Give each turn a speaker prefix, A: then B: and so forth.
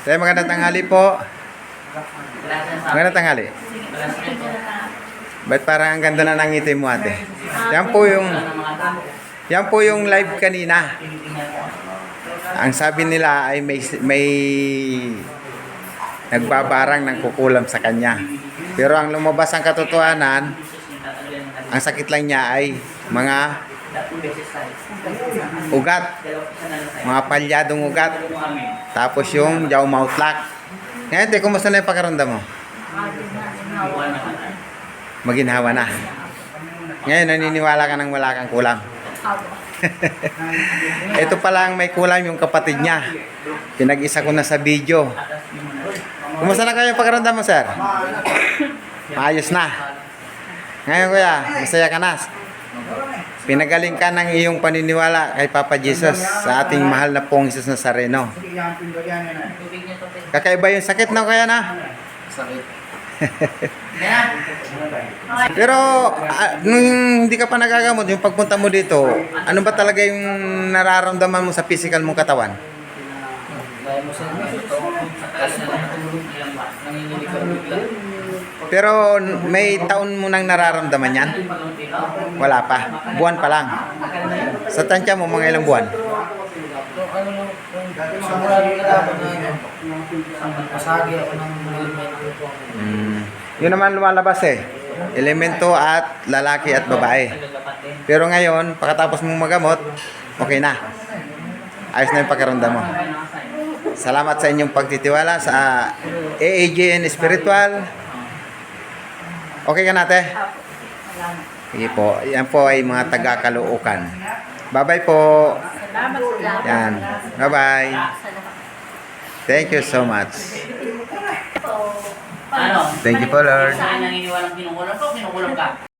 A: Tayo magandang tanghali po. Magandang tanghali. Ba't parang ang ganda na ng ngiti mo ate? Yan po yung, yan po yung live kanina. Ang sabi nila ay may, may nagbabarang ng kukulam sa kanya. Pero ang lumabas ang katotohanan, ang sakit lang niya ay mga Ugat, mga palyadong ugat, tapos yung jaw mouth lock. Ngayon, te, kumusta na yung pakaramdam mo? Maginhawa na. Ngayon, naniniwala ka nang wala kang kulam. Ito pala ang may kulam yung kapatid niya. Pinag-isa ko na sa video. Kumusta na kayo yung pakaramdam mo, sir? Maayos na. Ngayon, kuya, masaya ka na. Pinagaling ka ng iyong paniniwala kay Papa Jesus sa ating mahal na pong Jesus Nazareno. Kakaiba yung sakit na kaya na.
B: Sakit.
A: Pero ah, nung hindi ka pa nagagamot, yung pagpunta mo dito, ano ba talaga yung nararamdaman mo sa physical mong katawan?
B: Gaya mo sa ito. Nanginginig ka bigla.
A: Pero may taon mo nang nararamdaman yan? Wala pa. Buwan pa lang. Sa tansya mo, mga ilang buwan? Mm. Yun naman lumalabas eh. Elemento at lalaki at babae. Pero ngayon, pagkatapos mong magamot, okay na. Ayos na yung pakiramdam mo. Salamat sa inyong pagtitiwala sa AAGN Spiritual. Okay ka nate? Sige po. Yan po ay mga taga-kalookan. Bye-bye po.
C: Salamat sa
A: Yan. Bye-bye. Thank you so much.
B: Ano?
A: Thank you po, Lord.
B: Saan naniniwalang kinukulam ko? Kinukulam ka?